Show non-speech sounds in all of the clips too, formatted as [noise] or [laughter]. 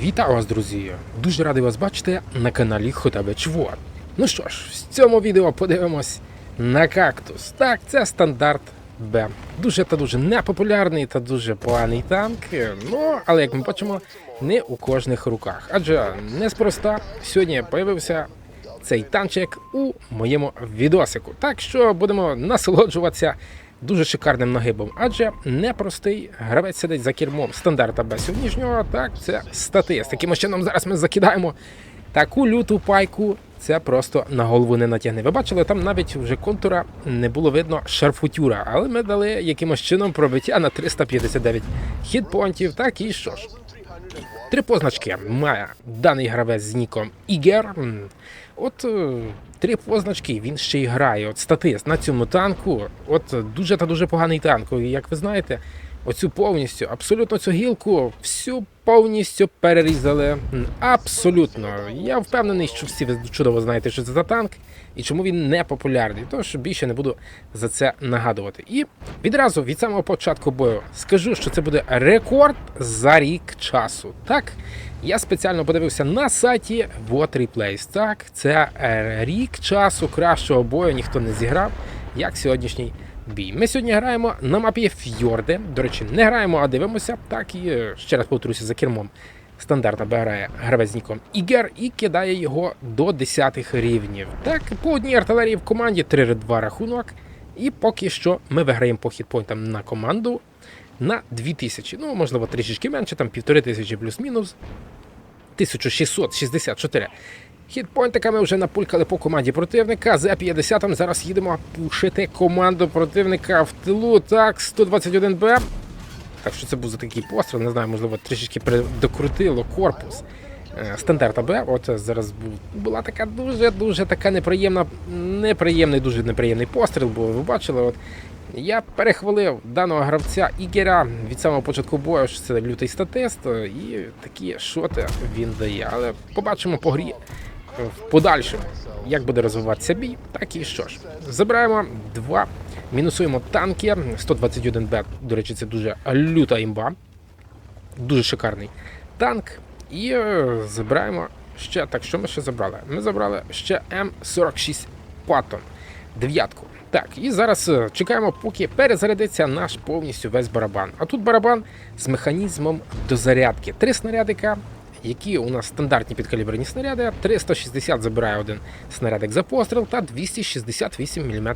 Вітаю вас, друзі! Дуже радий вас бачити на каналі Хотабеч War. Ну що ж, в цьому відео подивимось на кактус. Так, це стандарт Б. Дуже та дуже непопулярний та дуже поганий танк. Ну, але як ми бачимо, не у кожних руках. Адже неспроста сьогодні появився цей танчик у моєму відосику. Так що будемо насолоджуватися дуже шикарним нагибом, адже непростий гравець сидить за кермом стандарта без сьогоднішнього. Так, це статист. Таким чином зараз ми закидаємо таку люту пайку. Це просто на голову не натягне. Ви бачили, там навіть вже контура не було видно шарфутюра, але ми дали якимось чином пробиття на 359 хітпонтів. Так і що ж. Три позначки має даний гравець з ніком Ігер. От е, три позначки він ще й грає. От статист на цьому танку. От дуже та дуже поганий танк. І як ви знаєте, оцю повністю, абсолютно цю гілку, всю повністю перерізали. Абсолютно. Я впевнений, що всі ви чудово знаєте, що це за танк і чому він не популярний. Тож більше не буду за це нагадувати. І відразу від самого початку бою скажу, що це буде рекорд за рік часу. Так, я спеціально подивився на сайті What Replays. Так, це е, рік часу кращого бою ніхто не зіграв, як сьогоднішній бій. Ми сьогодні граємо на мапі Фьорди. До речі, не граємо, а дивимося. Так і е, ще раз повторюся за кермом. Стандартно грає гравець ніком Ігер і кидає його до 10 рівнів. Так, по одній артилерії в команді 3-2 рахунок. І поки що ми виграємо по хітпойнтам на команду на 2000. Ну, можливо, трішечки менше, там півтори тисячі плюс-мінус. 1664. Хітпойнтиками вже напулькали по команді противника. За 50-м зараз їдемо пушити команду противника в тилу. Так, 121Б. Так що це був за такий постріл, не знаю, можливо, трішечки докрутило корпус. Е, Стандарт АБ, от зараз був, була така дуже-дуже така неприємна, неприємний, дуже неприємний постріл, бо ви бачили, от я перехвалив даного гравця Ігера від самого початку бою, що це лютий статист, е, і такі шоти він дає. Але побачимо по грі в подальшому, як буде розвиватися бій, так і що ж. Забираємо два, мінусуємо танки. 121Б, до речі, це дуже люта імба. Дуже шикарний танк. І е, забираємо ще. Так, що ми ще забрали? Ми забрали ще М46 Паттон. Дев'ятку. Так, і зараз е, чекаємо, поки перезарядиться наш повністю весь барабан. А тут барабан з механізмом дозарядки. Три снарядика, які у нас стандартні підкаліберні снаряди. 360 забирає один снарядик за постріл та 268 мм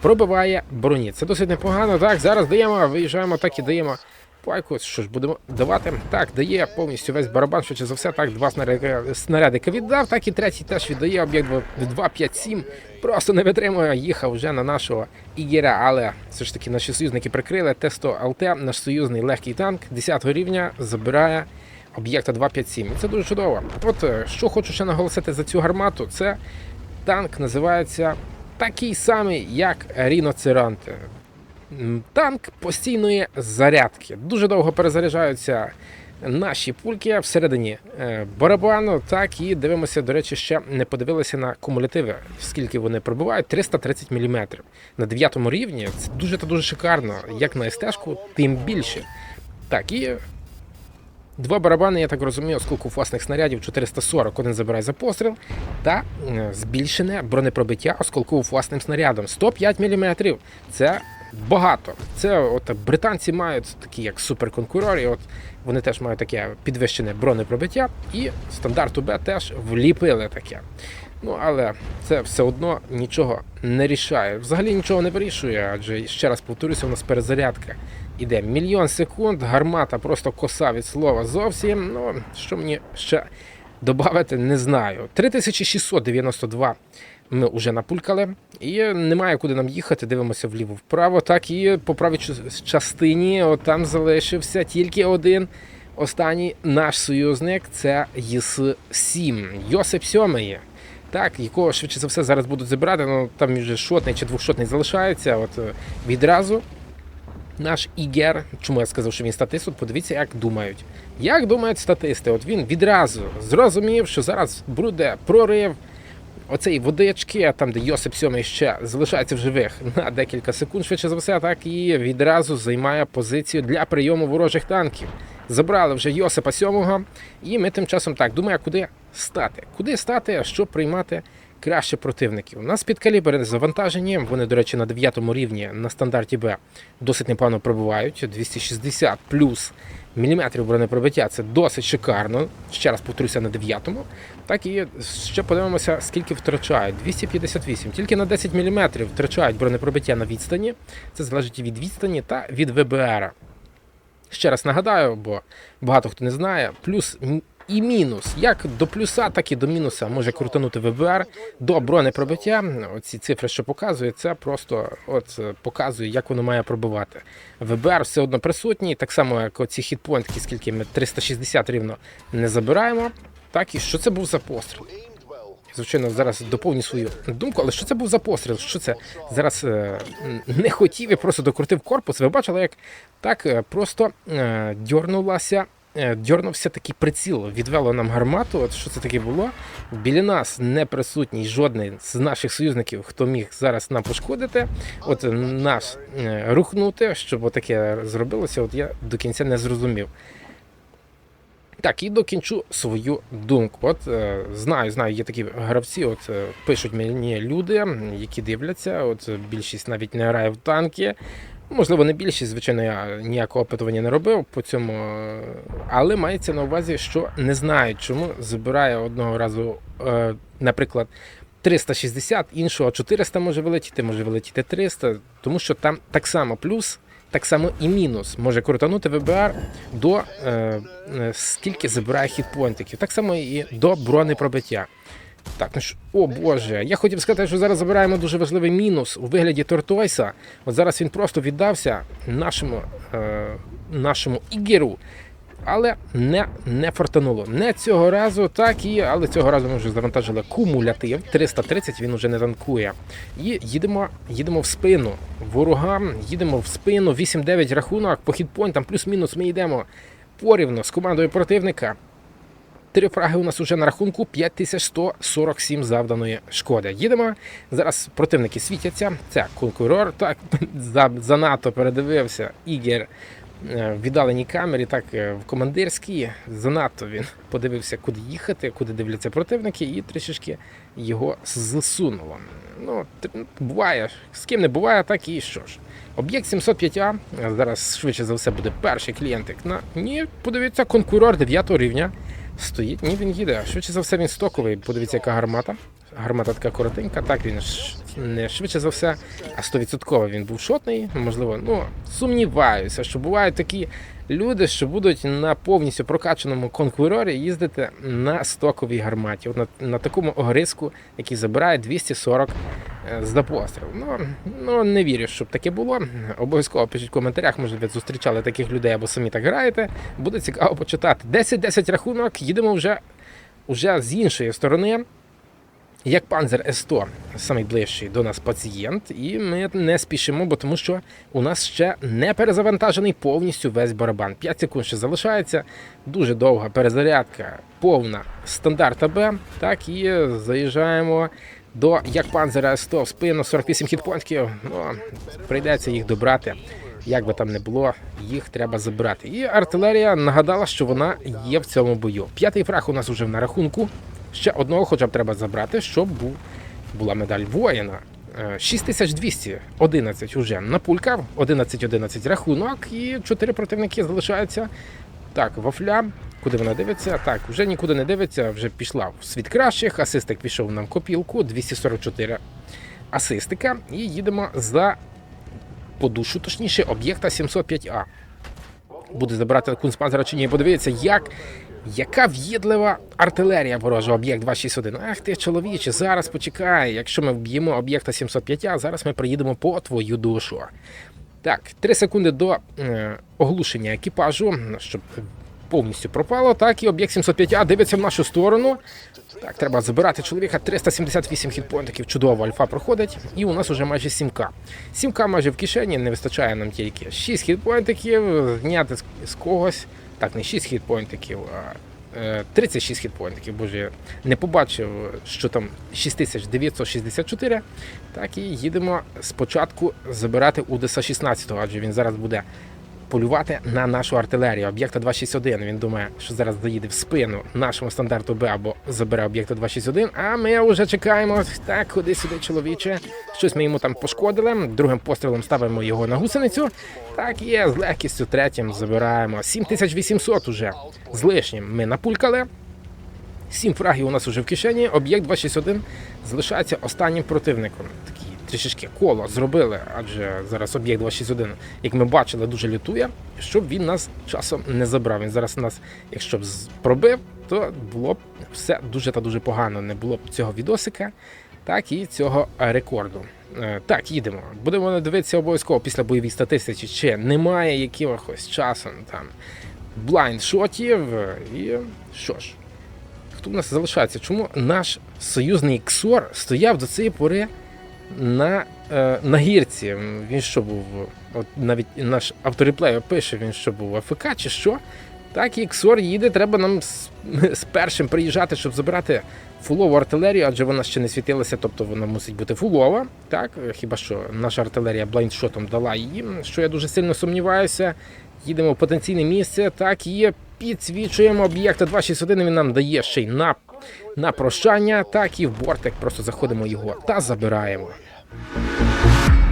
пробиває броні. Це досить непогано. Так, зараз даємо, виїжджаємо, так і даємо пайку. Що ж будемо давати? Так, дає повністю весь барабан, швидше за все. Так, два снарядика, снарядика віддав, так і третій теж віддає об'єкт 257. Просто не витримує, їхав вже на нашого Ігера, але все ж таки наші союзники прикрили. Т-100 ЛТ, наш союзний легкий танк 10 рівня забирає об'єкта 257. І це дуже чудово. От е, що хочу ще наголосити за цю гармату, це танк називається такий самий, як Ріноцеранти. Танк постійної зарядки. Дуже довго перезаряджаються наші пульки всередині е, барабану. Так і дивимося, до речі, ще не подивилися на кумулятиви, скільки вони пробувають. 330 мм. На 9 рівні це дуже та дуже шикарно. Як на СТ-шку, тим більше. Так, і Два барабани, я так розумію, оскільки власних снарядів 440, один забирає за постріл, та е, збільшене бронепробиття осколково власним снарядом 105 мм. Це багато. Це от британці мають такі як суперконкурори, от вони теж мають таке підвищене бронепробиття, і стандарту Б теж вліпили таке. Ну, але це все одно нічого не рішає. Взагалі нічого не вирішує, адже ще раз повторюся, у нас перезарядка іде мільйон секунд, гармата просто коса від слова зовсім. Ну, що мені ще додати, не знаю. 3692 ми вже напулькали, і немає куди нам їхати. Дивимося вліво-вправо. Так, і по правій частині от там залишився тільки один. Останній наш союзник це ЄС-7, Йосип Сьомий. Так, якого швидше за все зараз будуть забирати, ну там вже шотний чи двохшотний залишається. От е, відразу наш Ігер, чому я сказав, що він статист, от подивіться, як думають. Як думають статисти? От він відразу зрозумів, що зараз буде прорив оцеї водички, там де Йосип Сьомий ще залишається в живих на декілька секунд, швидше за все, так і відразу займає позицію для прийому ворожих танків. Забрали вже Йосипа Сьомого, і ми тим часом так думаємо, куди стати. Куди стати, щоб приймати краще противників. У нас підкалібри завантажені. Вони, до речі, на 9 рівні на стандарті Б досить непогано пробувають. 260 плюс міліметрів бронепробиття. Це досить шикарно. Ще раз повторюся на 9-му. Так і ще подивимося, скільки втрачають. 258. Тільки на 10 мм втрачають бронепробиття на відстані. Це залежить від відстані та від ВБР. Ще раз нагадаю, бо багато хто не знає. Плюс і мінус. Як до плюса, так і до мінуса може крутанути ВБР до бронепробиття. Оці цифри, що показує, це просто от показує, як воно має пробивати. ВБР все одно присутній, так само, як оці хітпоінтки, скільки ми 360 рівно не забираємо. Так і що це був за постріл? Звичайно, зараз доповню свою думку, але що це був за постріл? Що це зараз е, не хотів і просто докрутив корпус? Ви бачили, як так е, просто е, дьорнулася, дьорнувся такий приціл, відвело нам гармату. От що це таке було? Біля нас не присутній жодний з наших союзників, хто міг зараз нам пошкодити. От нас рухнути, щоб отаке зробилося. От я до кінця не зрозумів. Так, і докінчу свою думку. От е, знаю, знаю, є такі гравці, от е, пишуть мені люди, які дивляться. От більшість навіть не грає в танки. Можливо, не більшість, звичайно, я ніякого опитування не робив по цьому, е, але мається на увазі, що не знають, чому забирає одного разу, е, наприклад, 360, іншого 400 може вилетіти, може вилетіти 300, тому що там так само плюс, так само і мінус може крутанути ВБР до е, е, скільки забирає хітпоінтиків, так само і до бронепробиття. Так, ну що, о Боже, я хотів сказати, що зараз забираємо дуже важливий мінус у вигляді Тортойса. От зараз він просто віддався нашому, е, нашому ігеру, але не, не фортануло. Не цього разу, так і, але цього разу ми вже завантажили кумулятив. 330 він уже не танкує. І їдемо, їдемо в спину. Ворогам, їдемо в спину, 8-9 рахунок, по хітпойнтам, плюс-мінус ми йдемо порівно з командою противника. Три фраги у нас уже на рахунку 5147 завданої шкоди. Їдемо. Зараз противники світяться. Це конкурор. Так [laughs] за- занадто передивився Ігер в віддаленій камері, так е, в командирській. Занадто він подивився, куди їхати, куди дивляться противники, і трішечки його засунуло. Ну, буває, з ким не буває, так і що ж. Об'єкт 705А. Зараз швидше за все буде перший клієнтик. На ні, подивіться, конкурор 9 рівня. Стоїть, ні, він їде. Швидше за все, він стоковий. Подивіться, яка гармата. Гармата така коротенька. Так, він не швидше за все, а 100% він був шотний. Можливо, ну сумніваюся, що бувають такі люди, що будуть на повністю прокачаному конкурорі їздити на стоковій гарматі. От на, на такому огризку, який забирає 240 е, за постріл. Ну, ну не вірю, щоб таке було. Обов'язково пишіть в коментарях, може ви зустрічали таких людей або самі так граєте. Буде цікаво почитати. 10-10 рахунок, їдемо вже, вже з іншої сторони. Як панзер С100, найближчий до нас пацієнт, і ми не спішимо, бо тому що у нас ще не перезавантажений повністю весь барабан. 5 секунд ще залишається. Дуже довга перезарядка, повна стандарт АБ. Так і заїжджаємо до як панзера С100 в спину 48 хітпонтів. Ну, прийдеться їх добрати. Як би там не було, їх треба забирати. І артилерія нагадала, що вона є в цьому бою. П'ятий фраг у нас вже на рахунку. Ще одного хоча б треба забрати, щоб була медаль воїна. Е, 6211 уже напулькав, 11-11 рахунок, і 4 противники залишаються. Так, вафля. Куди вона дивиться? Так, вже нікуди не дивиться, вже пішла в світ кращих. Асистик пішов нам копілку, 244 асистика. І їдемо за по душу, точніше, об'єкта 705А. Буде забирати кунспанзера чи ні. Подивіться, як, яка в'єдлива артилерія ворожа, об'єкт 261. Ах ти, чоловіче, зараз почекай. Якщо ми вб'ємо об'єкта 705А, зараз ми приїдемо по твою душу. Так, 3 секунди до е, оглушення екіпажу, щоб повністю пропало. Так, і об'єкт 705А дивиться в нашу сторону. Так, треба забирати чоловіка. 378 хітпоінтів. Чудово, альфа проходить. І у нас уже майже 7К. 7К майже в кишені, не вистачає нам тільки 6 хітпоінтиків, зняти з, когось. Так, не 6 хітпоінтиків, а е, 36 хітпоінтів. Боже, не побачив, що там 6964. Так і їдемо спочатку забирати Удеса 16, адже він зараз буде полювати на нашу артилерію. Об'єкта 261. Він думає, що зараз доїде в спину нашому стандарту Б або забере об'єкта 261. А ми вже чекаємо. Так, ходи сюди, чоловіче. Щось ми йому там пошкодили. Другим пострілом ставимо його на гусеницю. Так є, з легкістю третім забираємо. 7800 уже з лишнім ми напулькали. Сім фрагів у нас уже в кишені. Об'єкт 261 залишається останнім противником. Такі трішечки коло зробили, адже зараз об'єкт 261, як ми бачили, дуже лютує, щоб він нас часом не забрав. Він зараз нас, якщо б пробив, то було б все дуже та дуже погано. Не було б цього відосика, так і цього рекорду. Е, Так, їдемо. Будемо дивитися обов'язково після бойовій статистики, чи немає якихось часом там блайнд-шотів. І що ж, хто в нас залишається? Чому наш союзний Ксор стояв до цієї пори на, е, на гірці? Він що був? От навіть наш автореплей пише, він що був АФК чи що? Так, і Ксор їде, треба нам з, з першим приїжджати, щоб забирати фулову артилерію, адже вона ще не світилася, тобто вона мусить бути фулова. Так, хіба що наша артилерія блайндшотом дала її, що я дуже сильно сумніваюся. Їдемо в потенційне місце, так і підсвічуємо об'єкта 261, він нам дає ще й на, на прощання, так і в бортик просто заходимо його та забираємо.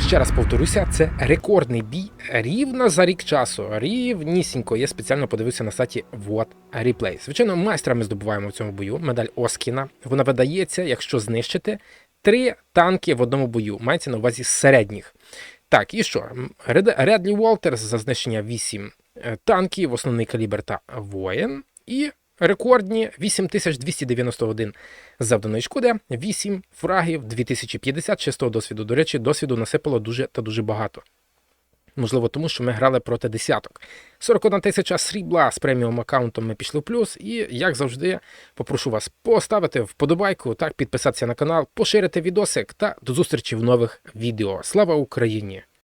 Ще раз повторюся, це рекордний бій рівно за рік часу. Рівнісінько. Я спеціально подивився на сайті Вот Replay. Звичайно, майстра ми здобуваємо в цьому бою. Медаль Оскіна. Вона видається, якщо знищити три танки в одному бою. Мається на увазі середніх. Так, і що? Редлі Уолтерс за знищення 8 е, танків, основний калібр та воїн. І рекордні 8291 завданої шкоди, 8 фрагів, 2050 чистого досвіду. До речі, досвіду насипало дуже та дуже багато. Можливо, тому що ми грали проти десяток. 41 тисяча срібла з преміум аккаунтом ми пішли в плюс. І, як завжди, попрошу вас поставити вподобайку, так, підписатися на канал, поширити відосик та до зустрічі в нових відео. Слава Україні!